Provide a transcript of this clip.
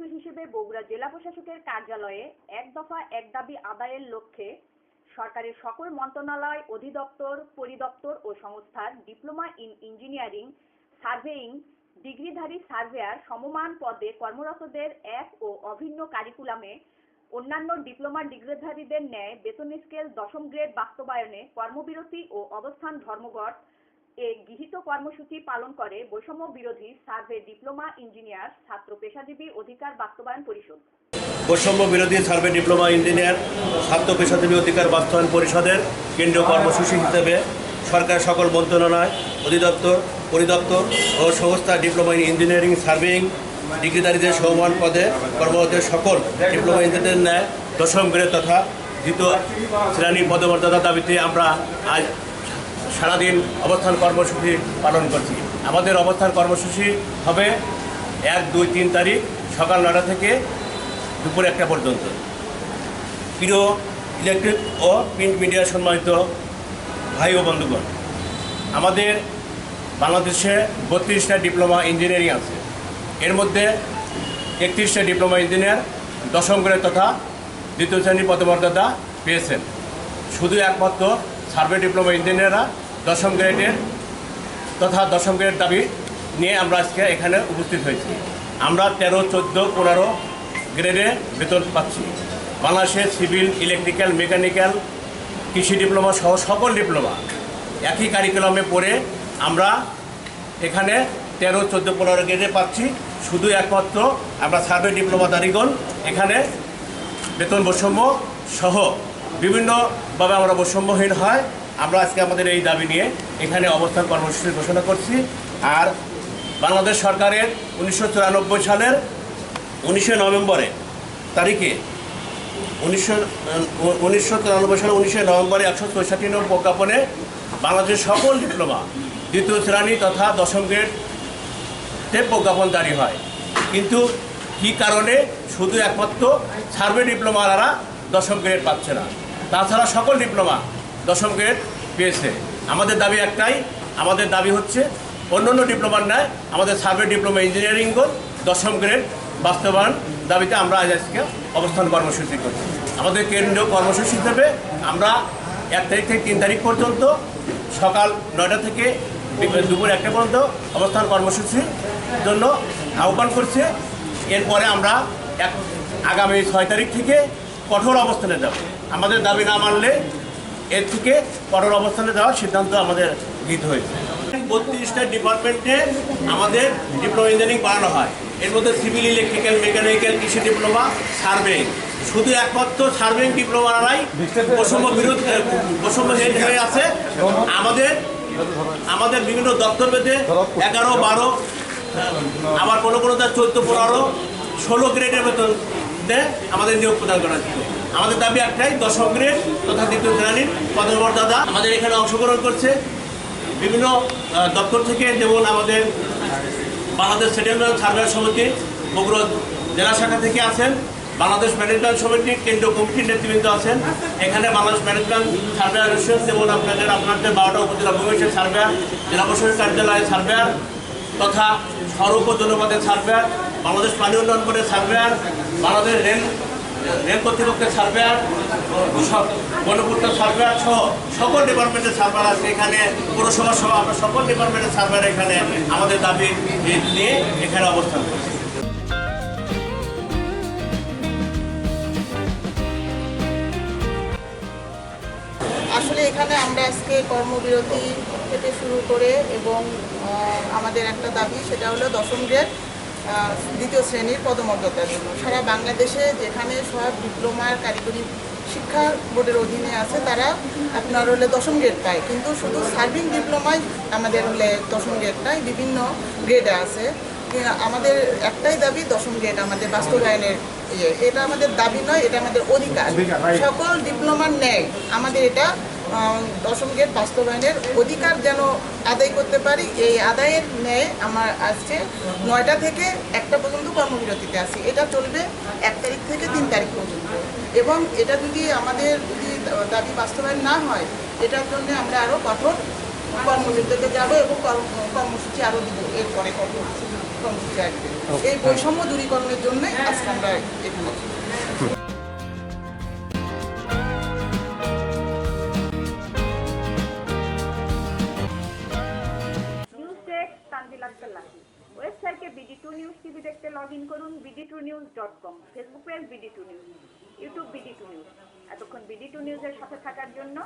অংশ হিসেবে বগুড়া জেলা প্রশাসকের কার্যালয়ে এক দফা এক দাবি আদায়ের লক্ষ্যে সরকারের সকল মন্ত্রণালয় অধিদপ্তর, পরিদপ্তর ও সংস্থার ডিপ্লোমা ইন ইঞ্জিনিয়ারিং, সার্ভেইং, ডিগ্রিধারী সার্ভেয়ার সমমান পদে কর্মরতদের এক ও অভিন্ন কারিকুলামে অন্যান্য ডিপ্লোমা ডিগ্রিধারীদের ন্যায় বেতন স্কেল দশম গ্রেড বাস্তবায়নে কর্মবিরতি ও অবস্থান ধর্মঘট এ গৃহীত কর্মসূচি পালন করে বৈষম্য বিরোধী সার্ভে ডিপ্লোমা ইঞ্জিনিয়ার, ছাত্র পেশাজীবী অধিকার বাস্তবায়ন পরিষদ। বৈষম্য বিরোধী সার্ভে ডিপ্লোমা ইঞ্জিনিয়ার, ছাত্র পেশাজীবী অধিকার বাস্তবায়ন পরিষদের কেন্দ্রীয় কর্মসূচি হিসেবে সরকার সকল মন্ত্রণালয়, অধিদপ্তর, পরিদপ্তর ও সংস্থা ডিপ্লোমা ইঞ্জিনিয়ারিং সার্ভিং ডিগ্রিধারীদের সমান পদে কর্মরত সকল ডিপ্লোমা ইঞ্জিনিয়ারদের ন্যায় দশম গ্রেড তথা দ্বিতীয় শ্রেণির পদমর্যাদা দাবিতে আমরা আজ সারাদিন অবস্থান কর্মসূচি পালন করছি। আমাদের অবস্থান কর্মসূচি হবে এক, দুই, তিন তারিখ সকাল নটা থেকে দুপুর একটা পর্যন্ত। প্রিয় ইলেকট্রিক ও প্রিন্ট মিডিয়া সম্মানিত ভাই ও বন্ধুগণ, আমাদের বাংলাদেশে বত্রিশটা ডিপ্লোমা ইঞ্জিনিয়ারিং আছে। এর মধ্যে একত্রিশটা ডিপ্লোমা ইঞ্জিনিয়ার দশম গ্রেড তথা দ্বিতীয় শ্রেণির পদমর্যাদা পেয়েছেন। শুধু একমাত্র সার্ভে ডিপ্লোমা ইঞ্জিনিয়াররা দশম গ্রেডের তথা দশম গ্রেডের দাবি নিয়ে আমরা আজকে এখানে উপস্থিত হয়েছি। আমরা তেরো, চোদ্দ, পনেরো গ্রেডে বেতন পাচ্ছি। বাংলাদেশের সিভিল, ইলেকট্রিক্যাল, মেকানিক্যাল, কৃষি ডিপ্লোমা সহ সকল ডিপ্লোমা একই কারিকুলামে পড়ে আমরা এখানে তেরো, চোদ্দ, পনেরো গ্রেডে পাচ্ছি। শুধু একমাত্র আমরা সার্ভে ডিপ্লোমা দারিগণ এখানে বেতন বৈষম্য সহ বিভিন্নভাবে আমরা বৈষম্যহীন হয়। আমরা আজকে আমাদের এই দাবি নিয়ে এখানে অবস্থান কর্মসূচি ঘোষণা করছি। আর বাংলাদেশ সরকারের উনিশশো চুরানব্বই সালের উনিশে নভেম্বরে তারিখে উনিশশো উনিশশো সালে উনিশে নভেম্বরে একশো চৌষট্টি প্রজ্ঞাপনে বাংলাদেশের সকল ডিপ্লোমা দ্বিতীয় শ্রেণি তথা দশম গ্রেড তে প্রজ্ঞাপন জারি হয়। কিন্তু কী কারণে শুধু একমাত্র সার্ভে ডিপ্লোমা ডিপ্লোমারা দশম গ্রেড পাচ্ছে না? তাছাড়া সকল ডিপ্লোমা দশম গ্রেড পেয়েছে। আমাদের দাবি একটাই, আমাদের দাবি হচ্ছে অন্য অন্য ডিপ্লোমার নেয় আমাদের সার্ভে ডিপ্লোমা ইঞ্জিনিয়ারিং ইঞ্জিনিয়ারিংও দশম গ্রেড বাস্তবায়ন দাবিতে আমরা আজ আজকে অবস্থান কর্মসূচি করছি। আমাদের কেন্দ্রীয় কর্মসূচি হিসেবে আমরা এক তারিখ থেকে তিন তারিখ পর্যন্ত সকাল নয়টা থেকে দুপুর একটা পর্যন্ত অবস্থান কর্মসূচির জন্য আহ্বান করছে। এরপরে আমরা এক আগামী ছয় তারিখ থেকে কঠোর অবস্থানে যাব। আমাদের দাবি না মানলে এর থেকে কঠোর অবস্থানে যাওয়ার সিদ্ধান্ত আমাদের গৃহীত হয়েছে। বত্রিশটা ডিপার্টমেন্টে আমাদের ডিপ্লোমা ইঞ্জিনিয়ারিং বানানো হয়। এর মধ্যে সিভিল ইলেকট্রিক্যাল মেকানিক্যাল কৃষি ডিপ্লোমা সার্ভেইং শুধু একমাত্র সার্ভেইং ডিপ্লোমারাই বৈষম্য বিরোধ বৈষম্য হয়ে আছে। আমাদের আমাদের বিভিন্ন দপ্তর বেঁধে এগারো, বারো আবার কোনো কোনো তার চোদ্দ, পনেরো, ষোলো গ্রেডের বেতন দেয় আমাদের নিয়োগ প্রদান করা ছিল। আমাদের দাবি একটাই, দশম গ্রেড তথা দ্বিতীয় শ্রেণির পদমর্যাদা আমাদের এখানে অংশগ্রহণ করছে। বিভিন্ন দপ্তর থেকে যেমন আমাদের বাংলাদেশ সেটেলমেন্ট সার্ভে সমিতি, বগুড়া জেলা শাখা থেকে আছেন। বাংলাদেশ ম্যানেজমেন্ট সমিতির কেন্দ্রীয় কমিটির নেতৃবৃন্দ আছেন। এখানে বাংলাদেশ ম্যানেজমেন্ট সার্ভে অ্যাসোসিয়েশন যেমন আপনাদের আপনাদের বারোটা উপজেলা ভূমিষ্ঠের সার্ভেয়ার জেলা প্রশাসক কার্যালয়ের সার্ভেয়ার তথা সড়ক ও জনপদের সার্ভেয়ার বাংলাদেশ পানি উন্নয়ন বোর্ডের সার্ভেয়ার, বাংলাদেশ রেল রেল কর্তৃপক্ষের সার্ভেয়ার গণপূর্ত সার্ভেয়ার সহ সকল ডিপার্টমেন্টের সার্ভেয়ার আছে এখানে, পৌরসভা সহ আমরা সকল ডিপার্টমেন্টের সার্ভেয়ার এখানে আমাদের দাবি নিয়ে এখানে অবস্থান করছি। আসলে এখানে আমরা আজকে কর্মবিরতি থেকে শুরু করে এবং আমাদের একটা দাবি, সেটা হলো দশম গ্রেড। দ্বিতীয় শ্রেণির পদমর্যাদার জন্য। সারা বাংলাদেশে যেখানে সব ডিপ্লোমার কারিগরি শিক্ষা বোর্ডের অধীনে আছে তারা আপনার হলে দশম গ্রেড পায়। কিন্তু শুধু সার্ভিং ডিপ্লোমায় আমাদের হলে দশম গ্রেডটাই বিভিন্ন গ্রেডে আছে। আমাদের একটাই দাবি দশম গ্রেড আমাদের বাস্তবায়নের ইয়ে। এটা আমাদের দাবি নয় এটা আমাদের অধিকার। সকল ডিপ্লোমার ন্যায় আমাদের এটা দশম গ্রেড বাস্তবায়নের অধিকার যেন আদায় করতে পারি এই আদায়ের ন্যায় আমার আজকে নয়টা থেকে একটা পর্যন্ত কর্মবিরতিতে আছি। এটা চলবে এক তারিখ থেকে তিন তারিখ পর্যন্ত। এবং এটা যদি আমাদের যদি দাবি বাস্তবায়ন না হয় এটার জন্য আমরা আরও কঠোর কর্মবিরতিতে যাব এবং কর্ম- কর্মসূচি আরও দিব। এরপরে কর্মসূচি কর্মসূচি আসবে। এই বৈষম্য দূরীকরণের জন্যই আজকে আমরা এখানে তানজিল আক্তার লাকি ওয়েবসাইটে বিডি টু নিউজ টিভি দেখতে লগ ইন করুন BD two news dot com Facebook page BD two news YouTube BD two news এতক্ষণ বিডি টু নিউজের সাথে থাকার জন্য